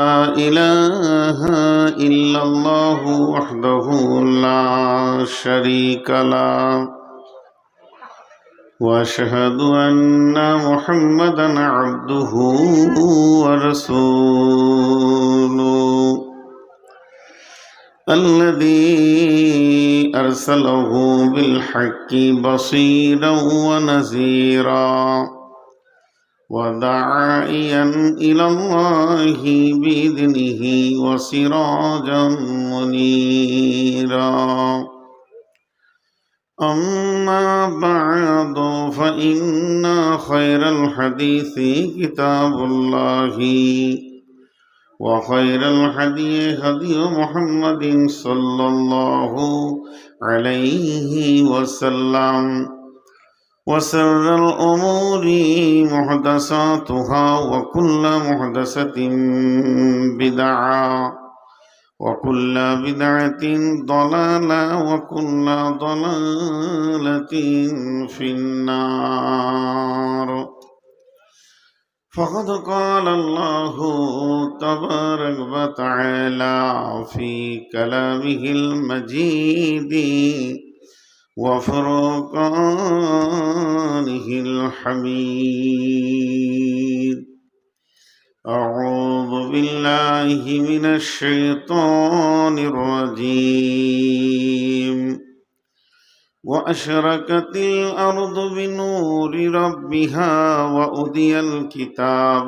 إله إلا الله وحده لا شريك له. وأشهد أن محمدا عبده ورسوله. الذي أرسله بالحق بصيرا ونذيرا. وداعيا إلى الله بإذنه وسراجا منيرا. أما بعد فإن خير الحديث كتاب الله وخير الهدي هدي محمد صلى الله عليه وسلم. وسر الأمور محدثاتها وكل محدثة بدعة وكل بدعة ضلالة وكل ضلالة في النار. فقد قال الله تبارك وتعالى في كلامه المجيد وفرقانه الحميد أعوذ بالله من الشيطان الرجيم وأشركت الأرض بنور ربها وأدي الكتاب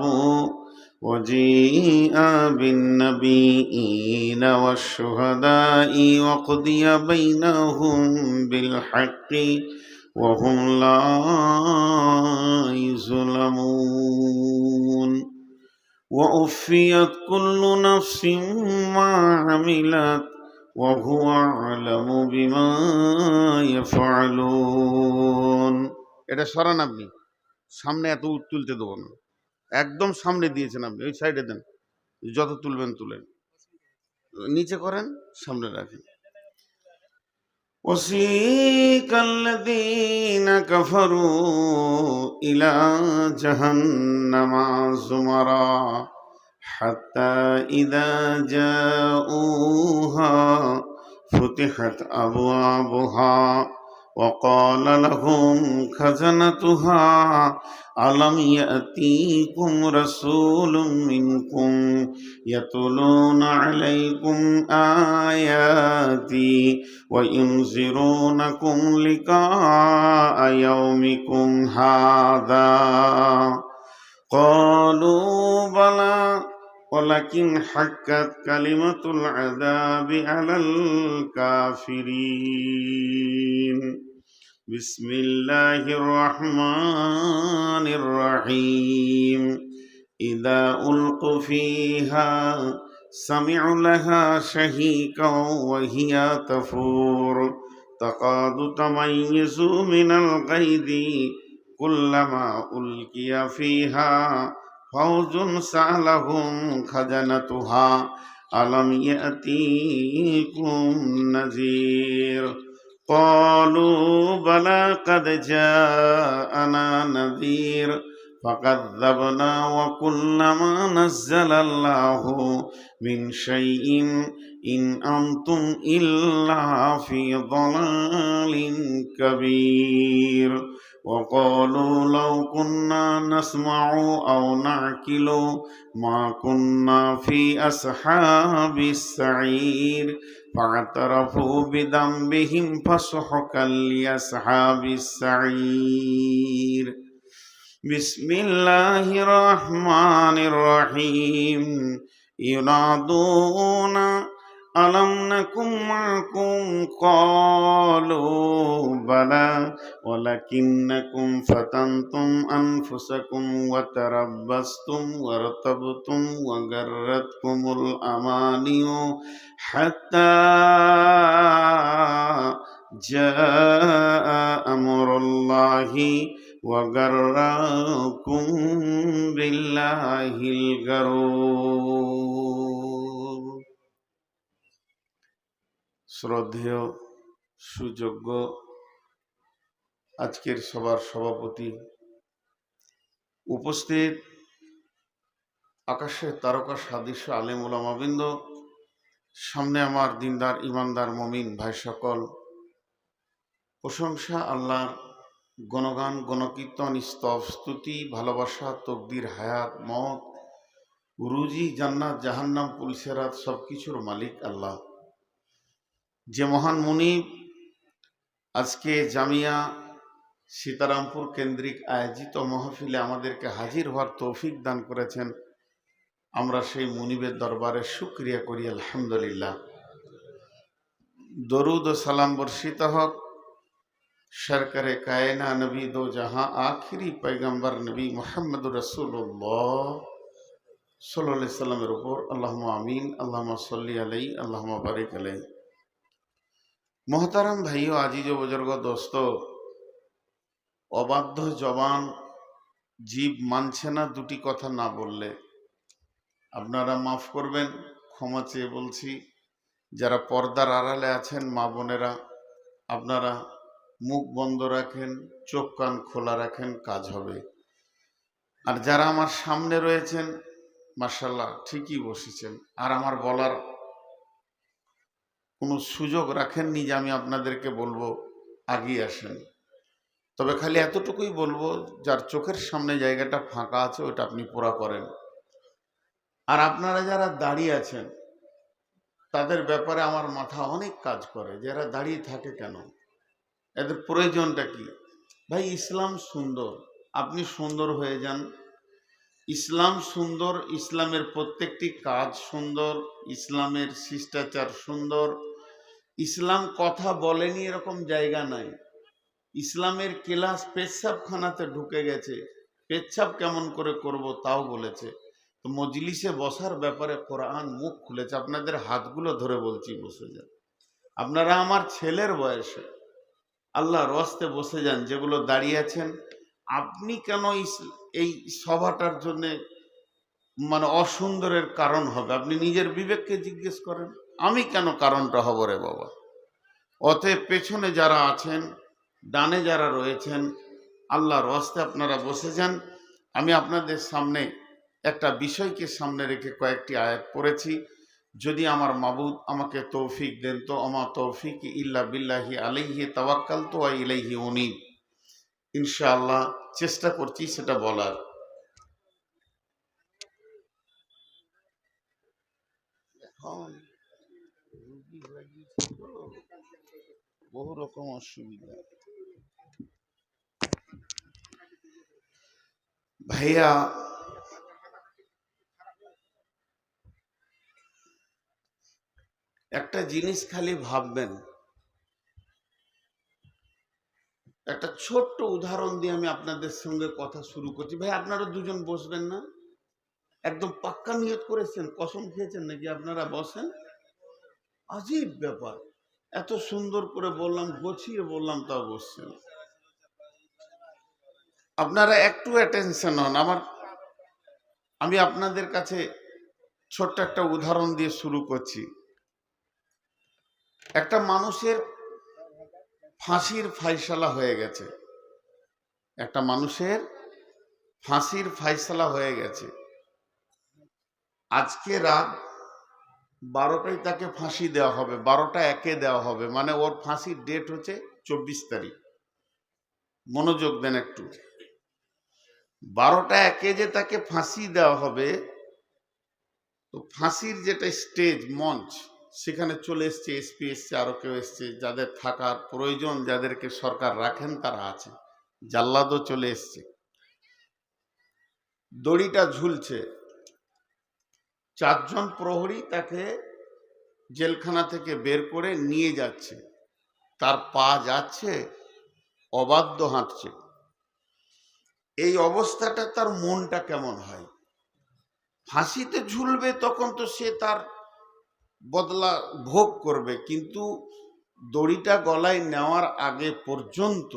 وجيء بالنبيين والشهداء وقضي بينهم بالحق وهم لا يظلمون وأفيت كل نفس ما عملت وهو أعلم بما يفعلون এটা সরান আপনি সামনে এত তুলতে দেবো না একদম সামনে দিয়েছেন আপনি ওই সাইডে দেন যত তুলবেন তুলেন নিচে করেন সামনে রাখেন وسيق الذين كفروا إلى جهنم زمرا حتى إذا جاءوها فتحت أبوابها وقال لهم خزنتها ألم يأتيكم رسول منكم يتلون عليكم آياتي وينذرونكم لقاء يومكم هذا قالوا بلى ولكن حقت كلمة العذاب على الكافرين بسم الله الرحمن الرحيم إذا ألقوا فيها سمعوا لها شهيقا وهي تفور تقاد تميز من الغيظ كلما ألقي فيها فوج سألهم خزنتها ألم يأتيكم نذير قالوا بلى قد جاءنا نذير فكذبنا وقلنا ما نزل الله من شيء إن أنتم إلا في ضلال كبير وقالوا لو كنا نسمع أو نعقل ما كنا في أصحاب السعير. فاعترفوا بذنبهم فسحقا لأصحاب السعير. بسم الله الرحمن الرحيم ينادون ألم نكن معكم قالوا بلى ولكنكم فتنتم أنفسكم وتربصتم وارتبتم وغرتكم الأماني حتى جاء أمر الله وغركم بالله الغرور শ্রদ্ধেয়, সুযোগ্য আজকের সবার সভাপতি উপস্থিত আকাশের তারকা সাদৃশ্য আলেম ওলামাবৃন্দ সামনে আমার দিনদার, ইমানদার, মমিন ভাই সকল। প্রশংসা, আল্লাহর গণগান, গণকীর্তন, স্তব, স্তুতি, ভালোবাসা, তকদির, হায়াত মত রুজি, জান্নাত, জাহান্নাম, পুলসেরাত সব কিছুর মালিক আল্লাহ। যে মহান মুনিব আজকে জামিয়া সীতারামপুর কেন্দ্রিক আয়োজিত মহফিলে আমাদেরকে হাজির হওয়ার তৌফিক দান করেছেন, আমরা সেই মুনিবের দরবারে শুক্রিয়া করি, আলহামদুলিল্লাহ। দরুদ ও সালাম বর্ষিত হক। সরকারে কায়না নবী দো জাহাঁ, আখিরি পৈগম্বর নবী মোহাম্মদ রসুল্লাহ সাল্লাহ সাল্লামের উপর আল্লাহ আমিন আল্লাহ সাল্লি আলাই আল্লাহ বারিক আলাই মোহতারাম ভাইও আজিজ বুজুর্গ দোস্ত, অবাধ্য জবান, জীব মানছে না দুটি কথা না বললে। আপনারা মাফ করবেন, ক্ষমা চেয়ে বলছি, যারা পর্দার আড়ালে আছেন মা বোনেরা, আপনারা মুখ বন্ধ রাখেন, চোখ কান খোলা রাখেন, কাজ হবে। আর যারা আমার সামনে রয়েছেন মার্শাল্লাহ ঠিকই বসেছেন। আর আমার বলার কোনো সুযোগ রাখেননি যে আমি আপনাদেরকে বলব আগিয়ে আসেন। তবে খালি এতটুকুই বলব, যার চোখের সামনে জায়গাটা ফাঁকা আছে, ওটা আপনি পুরা করেন। আর আপনারা যারা দাঁড়িয়ে আছেন, তাদের ব্যাপারে আমার মাথা অনেক কাজ করে যারা দাঁড়িয়ে থাকে কেন? এদের প্রয়োজনটা কি? ভাই, ইসলাম সুন্দর। আপনি সুন্দর হয়ে যান ইসলাম সুন্দর, ইসলামের প্রত্যেকটি কাজ সুন্দর, ইসলামের শিষ্টাচার সুন্দর। ইসলাম কথা বলেনি এরকম জায়গা নাই। ইসলামের ক্লাস পেচ্ছাপখানাতে ঢুকে গেছে। পেচ্ছাপ কেমন করে করব তাও বলেছে। তো মজলিসে বসার ব্যাপারে কোরআন মুখ খুলেছে। আপনাদের হাতগুলো ধরে বলছি, বসে যান। আপনারা আমার ছেলের বয়সে আল্লাহ রস্তে বসে যান, যেগুলো দাঁড়িয়ে আছেন আপনি কেন এই সভাটার জন্যে মানে অসুন্দরের কারণ হবে? আপনি নিজের বিবেককে জিজ্ঞেস করেন, আমি কেন কারণটা হব রে বাবা? অতএব পেছনে যারা আছেন, ডানে যারা রয়েছেন, আল্লাহর হস্তে আপনারা বসে যান। আমি আপনাদের সামনে একটা বিষয়কে সামনে রেখে কয়েকটি আয়াত পড়েছি। যদি আমার মাবুদ আমাকে তৌফিক দেন, তো আমার তৌফিক ইল্লা বিল্লাহি আলাইহি তাওয়াক্কাল তো ইলাইহি উনি ইনশাআল্লাহ চেষ্টা করছি সেটা বলার। বহু রকম অসুবিধা। ভাইয়া একটা জিনিস খালি ভাববেন একটা ছোট্ট উদাহরণ দিয়ে আমি আপনাদের সঙ্গে কথা শুরু করছি। ভাই, আপনারা দুজন বসবেন না? একদম পাক্কা নিয়ত করেছেন? কসম খেয়েছেন নাকি আপনারা? বসেন। আজীব ব্যাপার। এত সুন্দর করে বললাম, গোছিয়ে বললাম তা বসছেন আপনারা একটু অ্যাটেনশন হন। আমার, আমি আপনাদের কাছে ছোট্ট একটা উদাহরণ দিয়ে শুরু করছি। একটা মানুষের ফাঁসির ফাইসালা হয়ে গেছে। একটা মানুষের ফাঁসির ফাইসালা হয়ে গেছে। আজকে রাত বারোটায় তাকে ফাঁসি দেওয়া হবে, বারোটা একে দেওয়া হবে মানে ওর ফাঁসির ডেট হচ্ছে চব্বিশ তারিখ। মনোযোগ দেন একটু। বারোটা একে যে তাকে ফাঁসি দেওয়া হবে, তো ফাঁসির যেটা স্টেজ, মঞ্চ সেখানে চলে এসছে এসপি এসছে আরও কেউ এসছে, যাদের থাকার প্রয়োজন, যাদেরকে সরকার রাখেন তারা আছে জাল্লাদও চলে এসছে। দড়িটা ঝুলছে। চারজন প্রহরী তাকে জেলখানা থেকে বের করে নিয়ে যাচ্ছে। তার পা যাচ্ছে, অবাধ্য হাঁটছে। এই অবস্থাটা তার মনটা কেমন হয়? ফাঁসিতে ঝুলবে তখন তো সে তার বদলা ভোগ করবে, কিন্তু দড়িটা গলায় নেওয়ার আগে পর্যন্ত,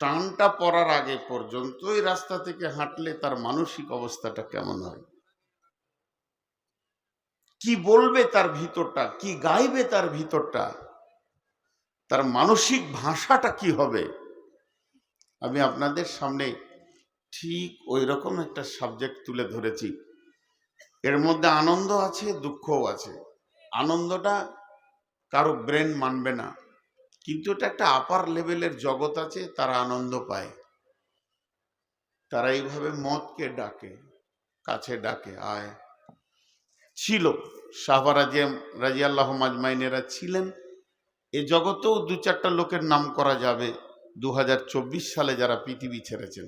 টানটা পড়ার আগে পর্যন্ত এই রাস্তা থেকে হাঁটলে তার মানসিক অবস্থাটা কেমন হয়? কি বলবে তার ভিতরটা? কি গাইবে তার ভিতরটা? তার মানসিক ভাষাটা কি হবে? আমি আপনাদের সামনে ঠিক ওই রকম একটা সাবজেক্ট তুলে ধরেছি। এর মধ্যে আনন্দ আছে, দুঃখও আছে। আনন্দটা কারও ব্রেন মানবে না। কিন্তু এটা একটা আপার লেভেলের জগৎ আছে, তারা আনন্দ পায়। তারা এইভাবে মদকে ডাকে, কাছে ডাকে, আয়। ছিল সাহবা রাজিয়া রাজি আল্লাহ মাজমাইনেরা ছিলেন। এ জগতেও দু চারটা লোকের নাম করা যাবে দু হাজার চব্বিশ সালে যারা পৃথিবী ছেড়েছেন।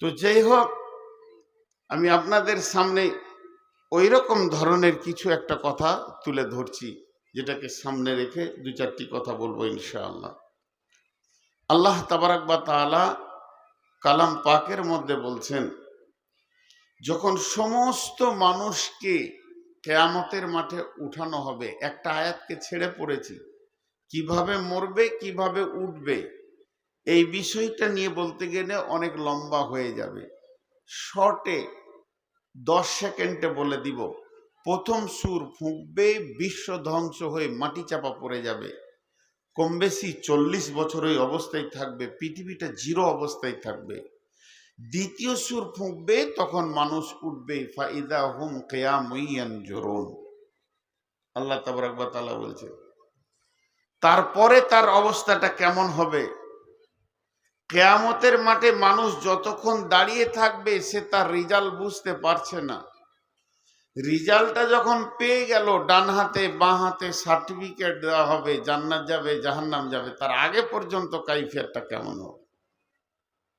তো যাই হোক, আমি আপনাদের সামনে ওই রকম ধরনের কিছু একটা কথা তুলে ধরছি, যেটাকে সামনে রেখে দু চারটি কথা বলব ইনশাআল্লাহ। আল্লাহ তাবারাক বা তাআলা কালাম পাকের মধ্যে বলছেন, যখন সমস্ত মানুষকে কেয়ামতের মাঠে উঠানো হবে, একটা আয়াতকে ছেড়ে পড়েছি, কীভাবে মরবে, কীভাবে উঠবে, এই বিষয়টা নিয়ে বলতে গেলে অনেক লম্বা হয়ে যাবে। শর্টে দশ সেকেন্ডে বলে দিব, প্রথম সুর ফুঁকবে, বিশ্ব ধ্বংস হয়ে মাটি চাপা পড়ে যাবে। কম বেশি চল্লিশ বছর ওই অবস্থায় থাকবে, পৃথিবীটা জিরো অবস্থায় থাকবে। দ্বিতীয় সুর ফুঁকবে, তখন মানুষ উঠবে, ফাইদা হুম কেয়ামইয়ান জোরন আল্লাহ তাবরাকবা তালা বলছে, তারপরে তার অবস্থাটা কেমন হবে? কেয়ামতের মাঠে মানুষ যতক্ষণ দাঁড়িয়ে থাকবে, সে তার রিজাল্ট বুঝতে পারছে না। রিজাল্টটা যখন পেয়ে গেল, ডান হাতে, বাঁ হাতে সার্টিফিকেট দেওয়া হবে, জান্নাত যাবে, জাহান্নাম যাবে, তার আগে পর্যন্ত কাইফিয়ারটা কেমন হবে?